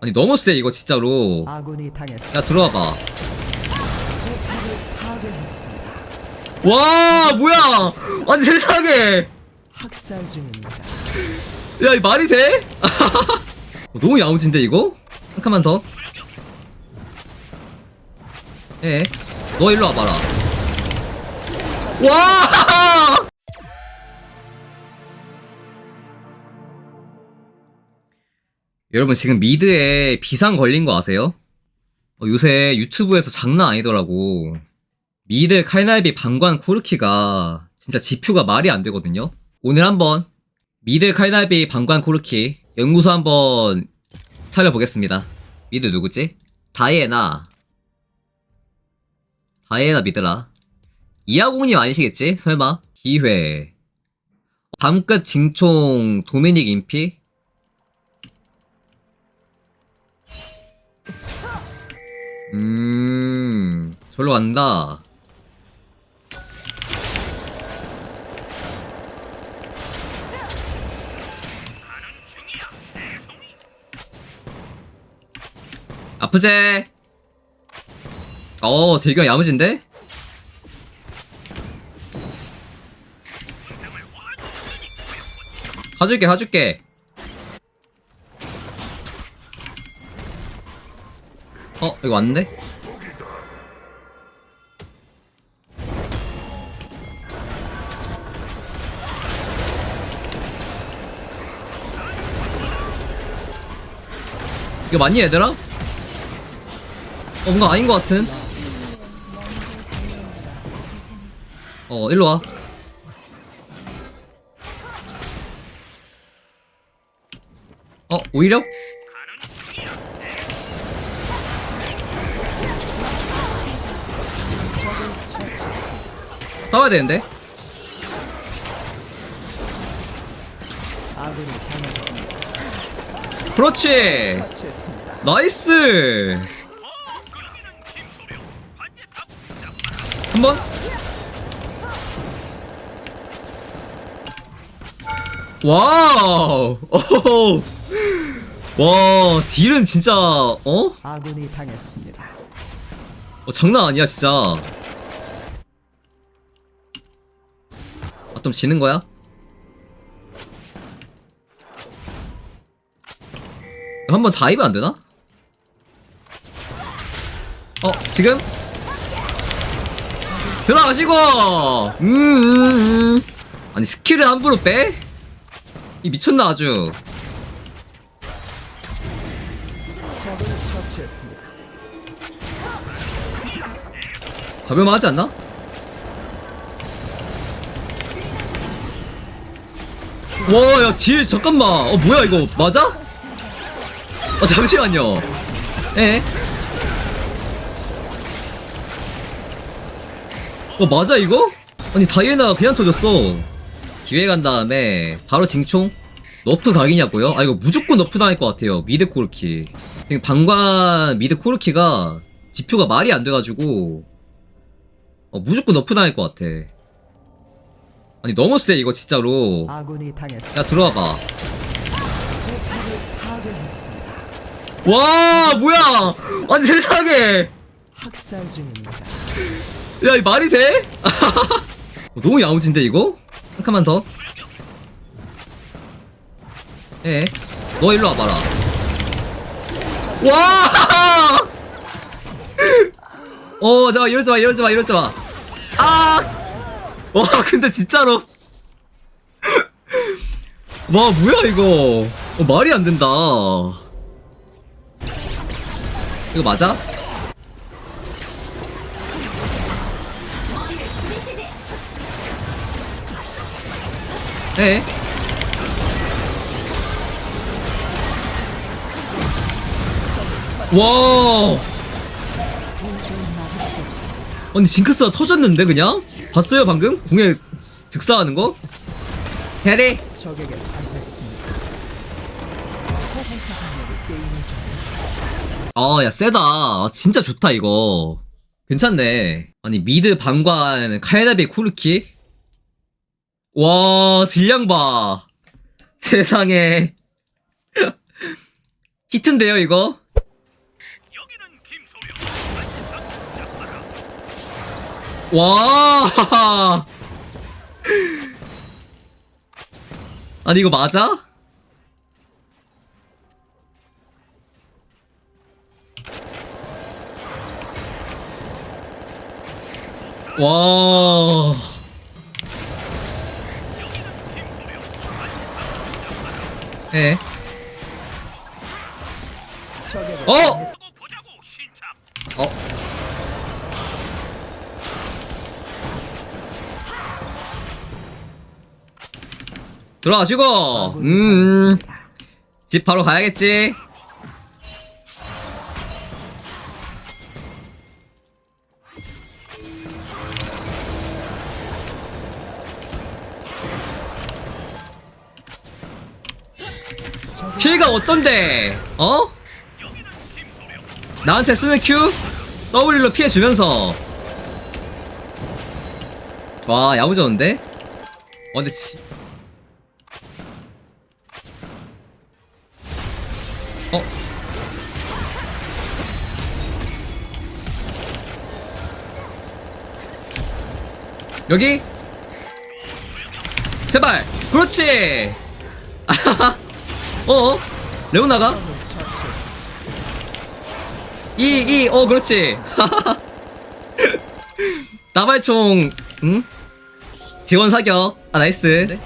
아니 너무 세 이거 진짜로 아군이. 야 들어와봐 파괴했습니다. 와 뭐야 아니 세상에 학살 중입니다. 야 이 말이 돼? 너무 야무진데 이거? 한 칸만 더 예. 너 일로 와봐라 와 여러분 지금 미드에 비상 걸린 거 아세요? 어, 요새 유튜브에서 장난 아니더라고 미드 칼날비 방관 코르키가 진짜 지표가 말이 안 되거든요 오늘 한번 미드 칼날비 방관 코르키 연구소 한번 차려보겠습니다. 미드 누구지? 다이애나. 다이애나 미드라. 이하공님 아니시겠지? 설마? 기회. 밤끝 징총 도미닉 인피? 음, 절로 간다. 아프제. 어, 되게 야무진데? 가줄게, 가줄게. 이거 왔는데? 이거 맞니, 얘들아? 어, 뭔가 아닌 것 같은? 어, 일로 와. 어, 오히려? 싸워야 되는데? 그렇지! 나이스! 한 번? 와우! 오호! 와, 딜은 진짜, 어? 아군이 당했습니다. 어, 장난 아니야, 진짜. 아, 좀 지는 거야? 한 번 다이브 안 되나? 어, 지금? 들어가시고! 음, 음, 음. 아니, 스킬을 함부로 빼? 이 미쳤나, 아주. 가벼만 하지 않나? 와, 야, 뒤에, 잠깐만. 어, 뭐야, 이거, 맞아? 어, 잠시만요. 에? 어, 맞아, 이거? 아니, 다이애나가 그냥 터졌어. 기회 간 다음에, 바로 징총? 너프 각이냐고요? 아, 이거 무조건 너프 당할 것 같아요. 미드 코르키. 방관 미드 코르키가 지표가 말이 안 돼가지고, 어, 무조건 너프 당할 것 같아. 아니, 너무 세, 이거 진짜로. 아군이. 야, 들어와봐. 파괴했습니다. 와, 뭐야! 아니, 세상에! 학살 중입니다. 야, 이 말이 돼? 어, 너무 야무진데, 이거? 한 칸만 더. 예. 너 일로 와봐라. 와! 어, 잠깐, 이러지 마, 이러지 마, 이러지 마. 아! 와, 근데 진짜로. 와, 뭐야, 이거. 어, 말이 안 된다. 이거 맞아? 네. 와. 아니 징크스가 터졌는데 그냥? 봤어요 방금? 궁에 즉사하는 거? 해리. 적에게 당했습니다. 세상에 게임을 좀 아, 야, 세다. 아, 진짜 좋다, 이거. 괜찮네. 아니, 미드 방관 카에나비 쿠르키? 와, 질량 봐. 세상에. 히트인데요, 이거? 와! 아니, 이거 맞아? 와. 예. 어! 어. 들어가시고, 음, 집 바로 가야겠지. 킬가 어떤데? 어? 나한테 쓰는 Q? W로 피해주면서 와 야무졌는데? 어 근데 치... 여기? 제발 그렇지 어? 레오나가? 이, 이, 어, 그렇지. 나발총, 응? 지원 사격. 아, 나이스.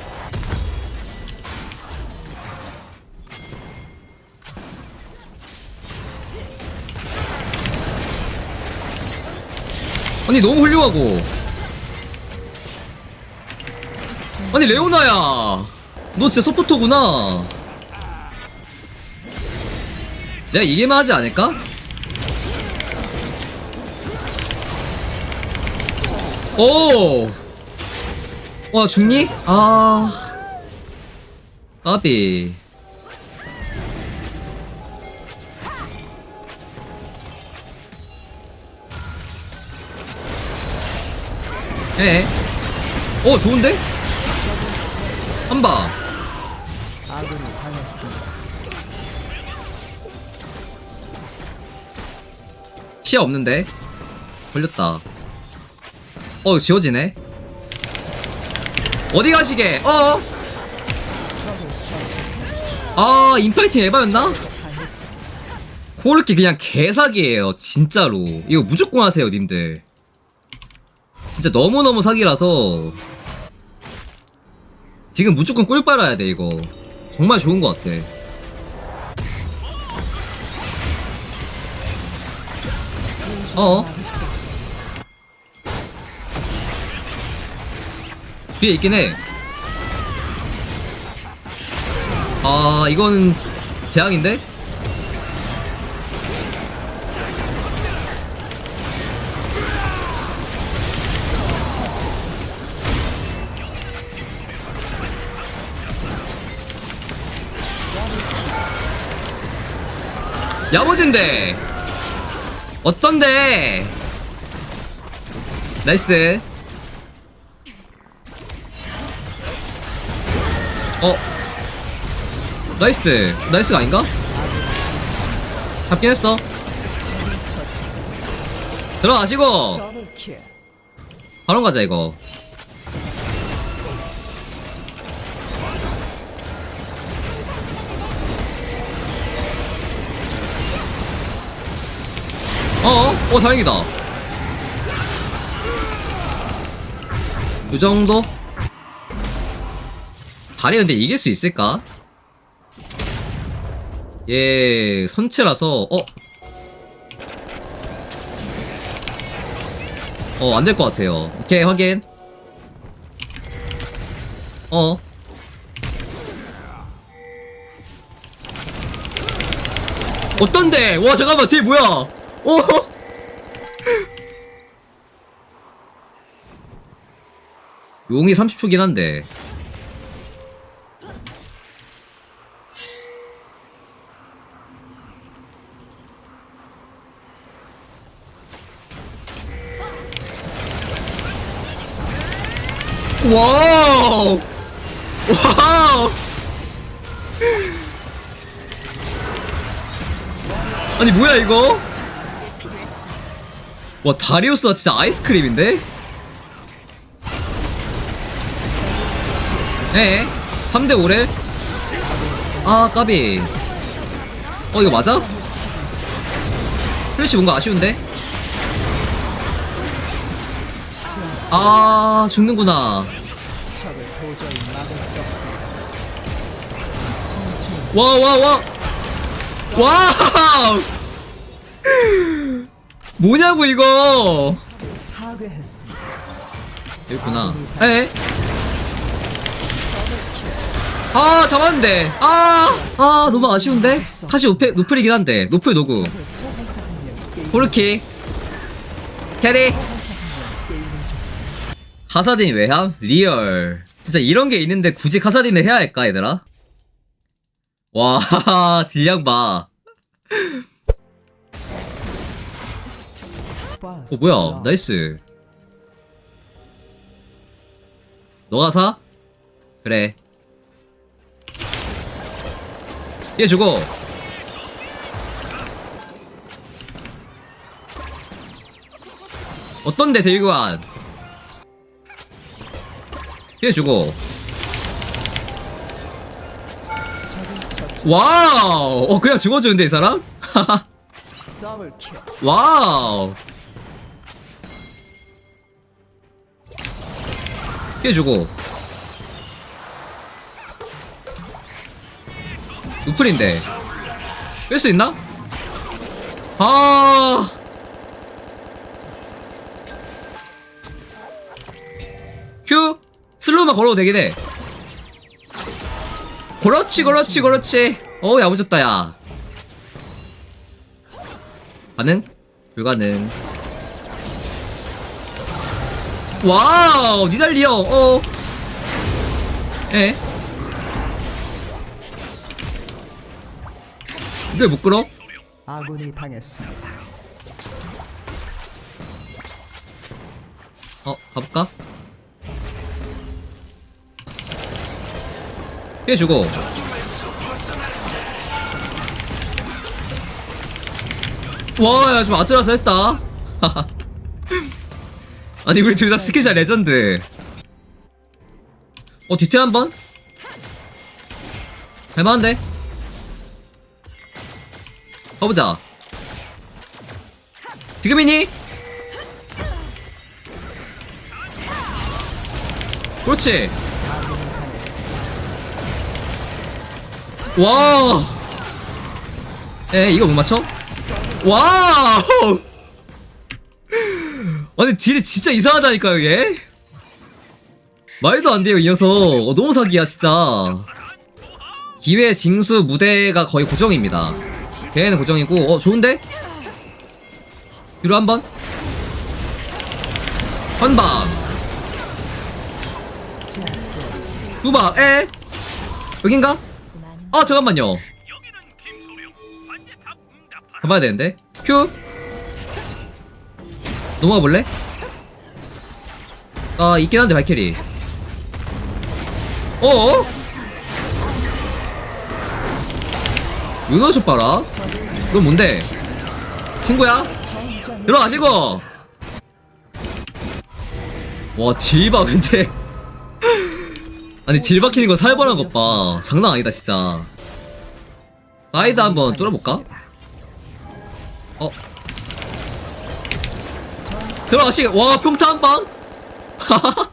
아니, 너무 훌륭하고. 아니, 레오나야. 너 진짜 서포터구나. 내가 이기만 하지 않을까? 오! 와, 죽니? 아. 까비. 예. 오, 좋은데? 한 방. 아군이 당했습니다. 시야 없는데? 걸렸다. 어, 지워지네. 어디 가시게? 어? 아, 인파이팅 에바였나? 코르키 그냥 개사기예요 진짜로 이거 무조건 하세요 님들 진짜 너무너무 사기라서 지금 무조건 꿀 빨아야 돼 이거 정말 좋은 것 같아 어 뒤에 있긴 해. 아, 이건 재앙인데? 야무진데. 어떤데? 나이스. 어? 나이스. 나이스가 아닌가? 잡긴 했어. 들어가시고. 바로 가자 이거 어어 어 다행이다 이 정도 다리 근데 이길 수 있을까? 얘 선체라서 어? 어, 안 될 것 같아요. 오케이, 확인. 어. 어떤데? 와, 잠깐만, 뒤에 뭐야? 어? 용이 30초긴 한데. 와우! 와우! 아니 뭐야 이거? 와 다리우스가 진짜 아이스크림인데? 네 3대 5래? 아 까비 어 이거 맞아? 플래시 뭔가 아쉬운데? 아 죽는구나. 와 와 와 와! 뭐냐고 이거. 여기구나. 에? 아 잡았는데. 아, 아 너무 아쉬운데? 사실 노플, 노플이긴 한데. 노플 노구. 포르키. 캐리. 카사딘 외함? 리얼. 진짜 이런 게 있는데 굳이 카사딘을 해야 할까 얘들아? 와 딜량 봐 어, 뭐야? 나이스. 너가 사? 그래. 얘 죽어. 어떤데 대위관 얘 죽어. 와우. 어 그냥 죽어주는데 이 사람? 와우 피해주고. 우플인데. 뺄 수 있나? 아! 큐! 슬로우만 걸어도 되긴 해. 그렇지 그렇지 그렇지. 어우 야무졌다 야. 가능? 불가능 와우 니달리 형 어. 에? 이걸 못 끌어? 아군이 당했습니다. 어 가볼까? 피해주고 와야 좀 아슬아슬했다 아니 우리 둘 다 스키자 레전드 어 뒤태 한번? 할만한데? 가보자 지금이니? 그렇지 와. 에 이거 못 맞춰? 와. 아니 딜이 진짜 이상하다니까요 얘. 말도 안 돼요 이 녀석. 어, 너무 사기야 진짜. 기회 징수 무대가 거의 고정입니다. 걔는 고정이고 어 좋은데? 뒤로 한 번. 한방. 두방. 에. 여긴가? 아 잠깐만요 가봐야 되는데 큐 넘어가 볼래? 아 있긴 한데 발캐리 어어? 윤호슛 봐라 넌 뭔데? 친구야? 들어가시고 와 질바 근데 아니 질 박히는 거 살벌한 것 봐. 장난 아니다 진짜. 사이드 한번 뚫어볼까? 어. 들어가시. 와 평타 한 방.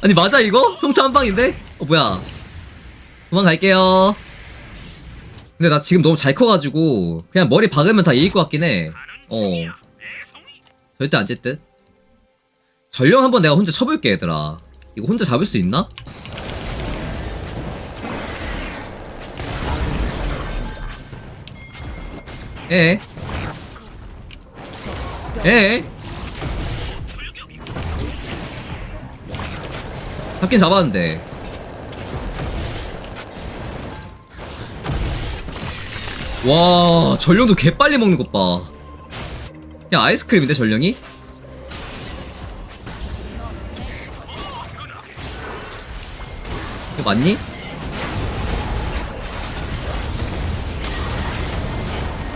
아니 맞아 이거? 평타 한 방인데? 어 뭐야? 도망갈게요. 근데 나 지금 너무 잘 커가지고 그냥 머리 박으면 다 이길 것 같긴 해. 어. 절대 안찔 듯. 전령 한번 내가 혼자 쳐볼게 얘들아. 이거 혼자 잡을 수 있나? 에? 에? 잡긴 잡았는데 와 전령도 개빨리 먹는 것봐 그냥 아이스크림인데 전령이? 이거 맞니?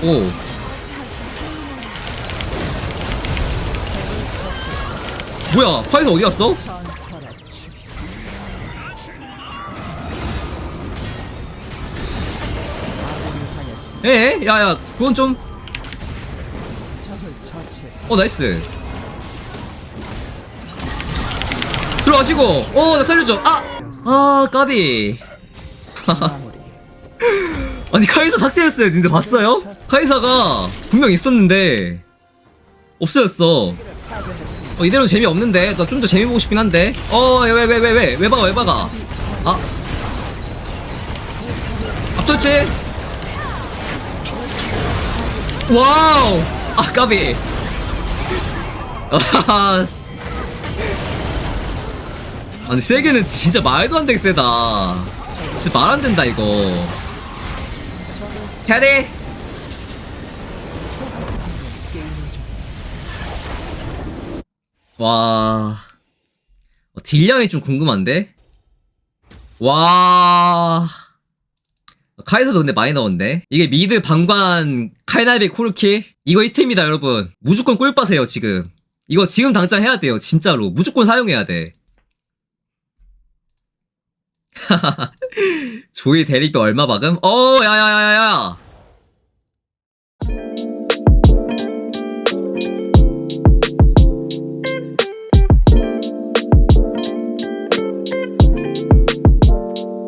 오. 뭐야, 파이서 어디 갔어? 에? 야야, 그건 좀. 어, 나이스. 들어가시고. 어, 나 살려줘. 아! 아, 까비. 아니, 카이사 삭제했어요. 근데 봤어요? 카이사가 분명 있었는데, 없어졌어. 어, 이대로 재미 없는데? 나 좀 더 재미 보고 싶긴 한데. 어, 왜, 왜, 왜, 왜, 왜, 왜 박아, 왜 박아? 아. 앞돌지? 와우! 아, 까비. 아하하. 아니, 세게는 진짜 말도 안 되게 세다. 진짜 말 안 된다, 이거. 캐리! 와. 어, 딜량이 좀 궁금한데? 와. 카이사도 근데 많이 넣었네. 이게 미드 방관 칼날비 코르키? 이거 히트입니다, 여러분. 무조건 꿀빠세요, 지금. 이거 지금 당장 해야 돼요, 진짜로. 무조건 사용해야 돼. 조이 대리비 얼마 박음? 어, 야야야야야.